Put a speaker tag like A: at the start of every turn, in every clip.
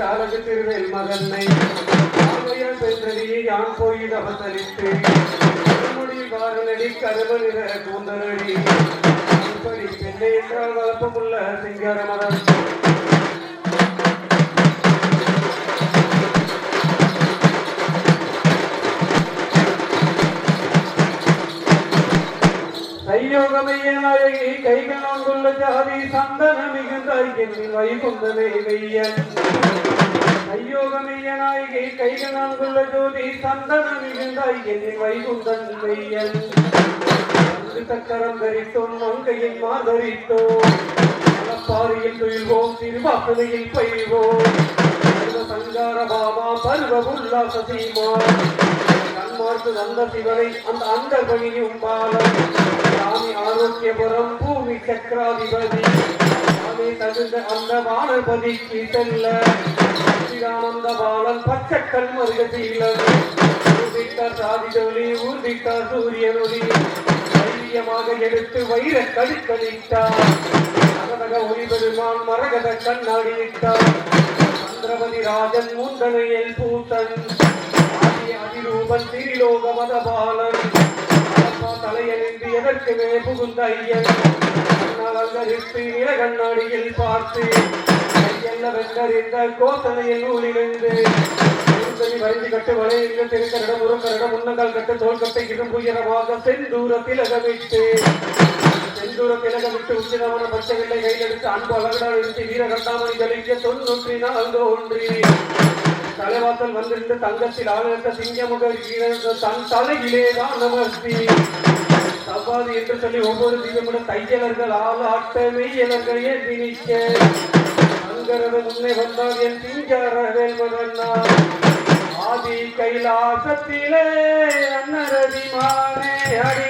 A: அழகு திருவேல் மகனை ஆகையால் பெற்றடியை யான் போய் அவசரித்து முடி வாரனடி கருவ நிற கூந்தலடி பெண்ணை என்றால் வளப்பமுள்ள சிங்கார கையோகமைய நாயகி கைகள் ஜாதி சந்தன மிகுந்த எண்ணில் வைகுந்தமே மெய்யன் கையோகமைய நாயகி கைகள் ஜோதி சந்தன மிகுந்த எண்ணில் வைகுந்தன் வெய்யன் சக்கரம் தரித்தோம் மங்கையில் மாதரித்தோம் பாரியில் துயில்வோம் திருவாசனையில் பயில்வோம். சங்கார பாபா பருவ உல்லாச சீமா தன்மார்த்து வந்த சிவனை அந்த அந்த பணியும் பாலம் சாமி ஆரோக்கியபுரம் பூமி சக்கராதிபதி. சாமி தகுந்த அந்த வானபதிக்கு செல்ல. ஸ்ரீரானந்த பாலன் பச்சைக்கல் மருகசீலன் ஊர்திட்டார் சாதிதொலி ஊர்திட்டார் சூரியனொலி. தைரியமாக எடுத்து வைர கடுக்களிட்டார் மகதக ஒளிபெருமான் மரகத கண்ணாடியிட்டார் சந்திரபதி ராஜன் மூந்தனையில் பூத்தன். ஆதி திரிலோக மதபாலன். அப்பா எதற்குமே புகுந்த ஐயன். அலங்கரித்து நில கண்ணாடியில் பார்த்து கையெல்ல வென்றறிந்த கோசனையில் நூலிலிருந்து. திருத்தணி கட்டு வளையுங்க திருக்கரிடம் உருக்கரிடம் முன்னங்கால் கட்டு தோல் கட்டை இரும்பு உயரமாக செந்தூர திலகமிட்டு. செந்தூர திலகமிட்டு உச்சிதவன பச்சைகளை கையெடுத்து அன்பு அழகடால் எடுத்து வீர கண்டாமணி ஜலிக்க தொன்னூற்றி நான்கு ஒன்றி. தலைவாசல் வந்திருந்த தங்கத்தில் ஆளுநர் சிங்கமுக தன் தலையிலேதான் நமஸ்தி சவ்வாது என்று சொல்லி ஒவ்வொரு தீபமுடன் தையலர்கள் ஆள் ஆட்டமே மெய்யலர்கள் ஏற்றி அங்கரது முன்னே வந்தால் என் சிங்கார வேல்மகன்னா ஆதி கைலாசத்திலே அன்னரதி மானே அடி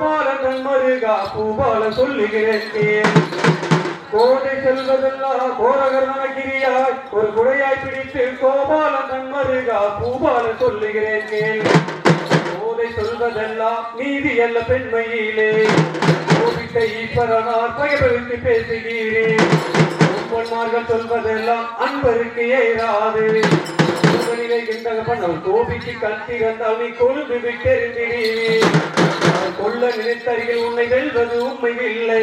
A: கோபாலன் மருகா பூபால சொல்லுகிறேன் கேள். கோதை செல்வதெல்லாம் கோரகர் நலகிரியாய் ஒரு குடையாய் பிடித்து கோபாலன் நன்மருகா பூபால சொல்லுகிறேன் கேள் கோதை சொல்வதெல்லாம் நீதி அல்ல பெண்மையிலே. கோபித்த ஈஸ்வரனார் பயபடுத்தி பேசுகிறேன் பொன்மார்கள் சொல்வதெல்லாம் அன்பருக்கு ஏறாது. கோபிக்கு கத்தி வந்தால் நீ கொழுந்து விட்டெறிந்திடுவீர் கொல்ல நினைத்தருகில் உன்னை வெல்வது உண்மை இல்லை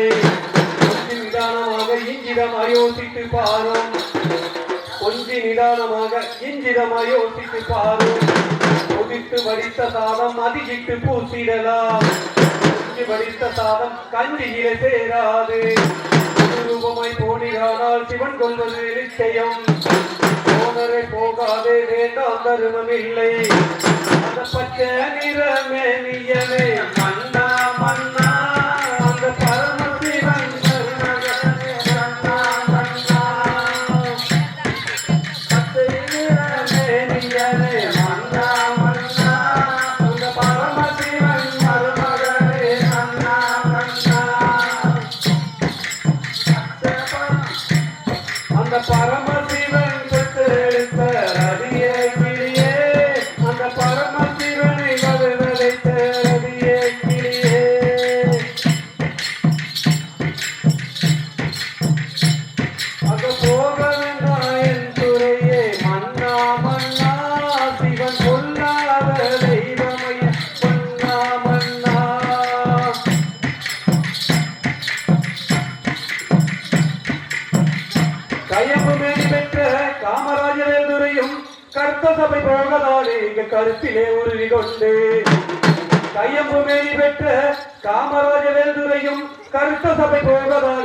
A: கொஞ்சம் நிதானமாக இஞ்சிதமாக யோசித்து பாரும். கொஞ்சி நிதானமாக இஞ்சிதமாக யோசித்து பாரும். கொதித்து வடித்த சாதம் அதிகிட்டு பூசிடலாம். கொஞ்சி வடித்த சாதம் கஞ்சியில சேராது. ரூபமாய் போனிடானால் சிவன் கொள்வது நிச்சயம். போனரை போகாதே வேண்டாம் தருமம் இல்லை பச்சை நிறமே நியமே மன்னா மன்னா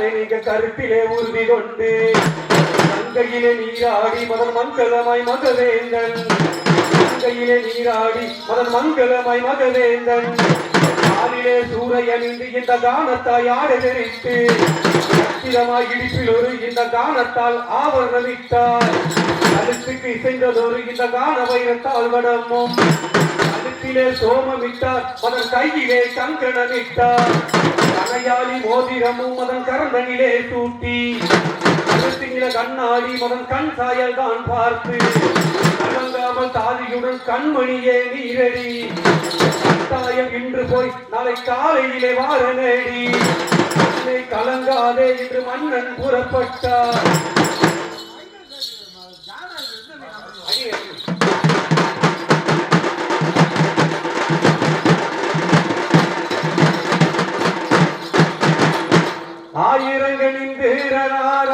A: போகலானே இங்க கருத்திலே உறுதி கொண்டு கங்கையிலே நீராடி மதன் மங்களமாய் மகவேந்தன். கங்கையிலே நீராடி மதன் மங்களமாய் மகவேந்தன். காலிலே சூரையணிந்து இந்த கானத்தாய் ஆட தெரித்து அத்திரமாய் இடிப்பில் ஒரு இந்த கானத்தால் ஆவரணமிட்டார் கழுத்துக்கு இசைந்ததொரு இந்த கான வைரத்தால் வடமும் கழுத்திலே சோமமிட்டார் மதன் கையிலே கங்கணமிட்டார் கனையாளி மோதிரமும் அதன் கரந்தனிலே சூட்டி. கழுத்தில கண்ணாடி மதன் கண் சாயல் தான் பார்த்து. கலங்காமல் தாதியுடன் கண்மணியே நீரடி. கட்டாயம் இன்று போய் நாளை காலையிலே வார நேடி. கலங்காதே என்று மன்னன் புறப்பட்டார் ஆயிரங்களின் வீரனார்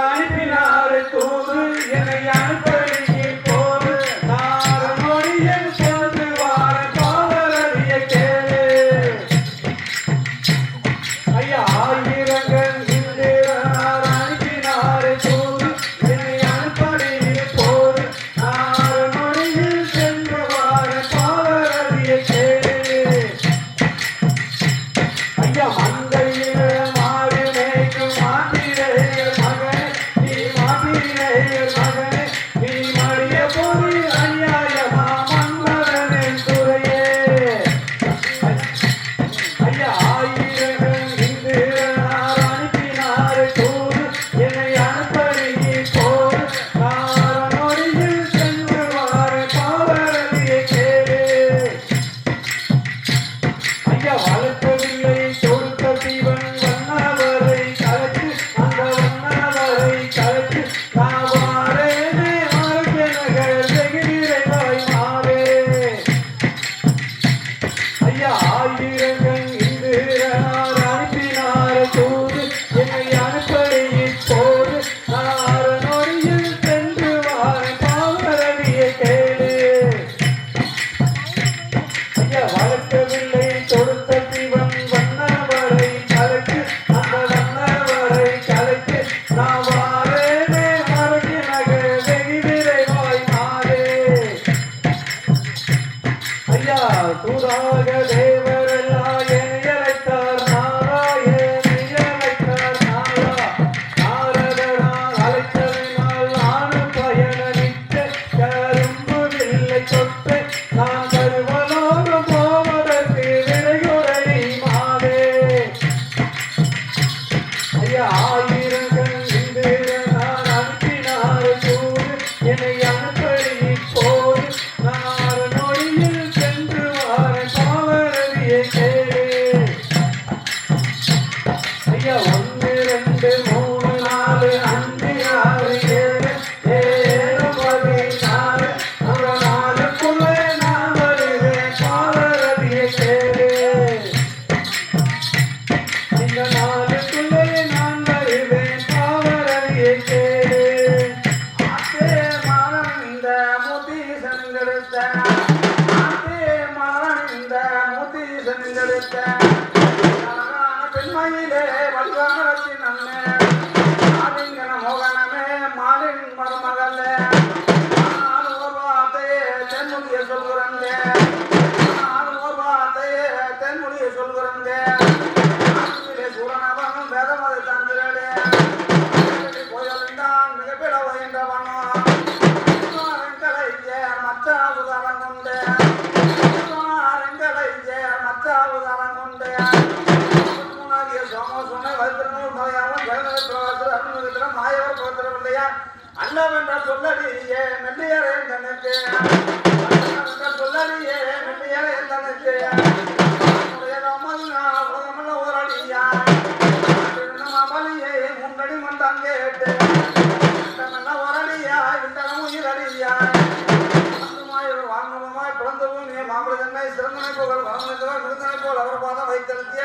B: போல் அவர் பாதம் வைத்தெழுத்திய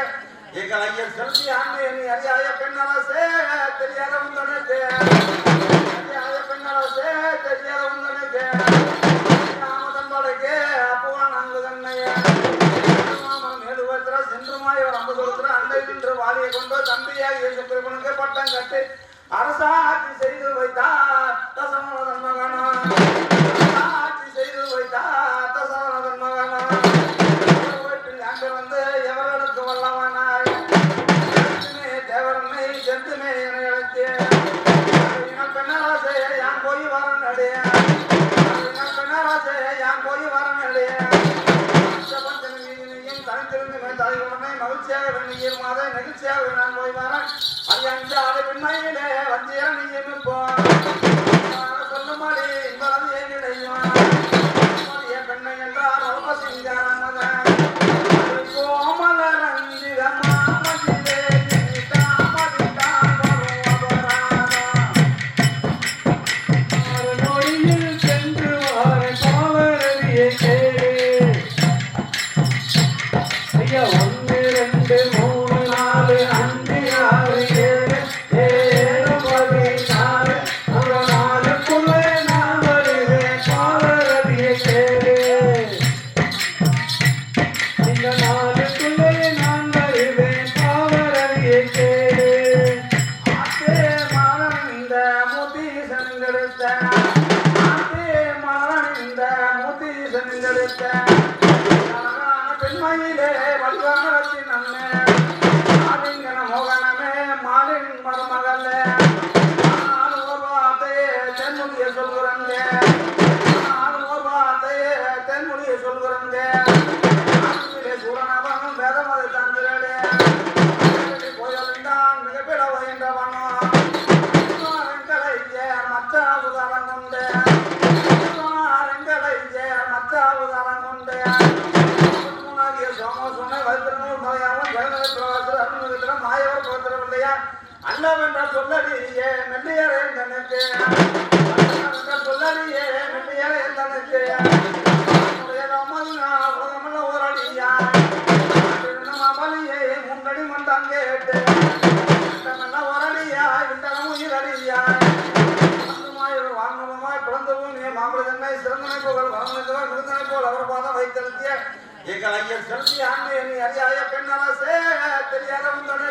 B: எங்கள் ஐயர் செல்வி ஆண்மை என்னை அறியாய பெண்ணரசே தெரியாத உந்தனுக்கு. அறியாத பெண்ணரசே தெரியாத உந்தனுக்கு. ராமதம்பாளுக்கு அப்பவா நாங்கள் தன்னையே மேலுவத்திர சென்றுமாய் ஒரு அம்பு கொடுத்துற அண்டை நின்று வாலியை கொண்டு தம்பியாக இயேசு பிரபனுக்கு பட்டம் அரசாட்சி செய்து வைத்தார் தசமோ மகனா அண்ணாவென்றால் சொல்லடியே மெல்லியரே தனக்கு. அண்ணாவென்றால் சொல்லடியே மெல்லியரே தனக்கு. முன்னடி மண்டான் கேட்டு. ஒரடியா விட்டனம் உயிரடியா மாமலை சிறந்தனை போல் வரமளித்தவர் விருந்தனை போல் அவர் பாதம் வைத்தெழுத்திய எங்கள் ஐயன் செலுத்திய ஆண்மையை அறியாய பெண்ணரசே தெரியாத உந்தனே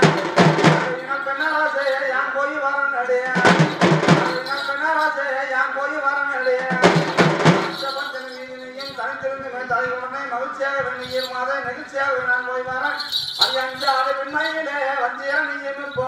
B: சேவை நான் போய் வரேன். அது அஞ்சாவது ஆறு வந்தியா நீ நீயும் இப்போ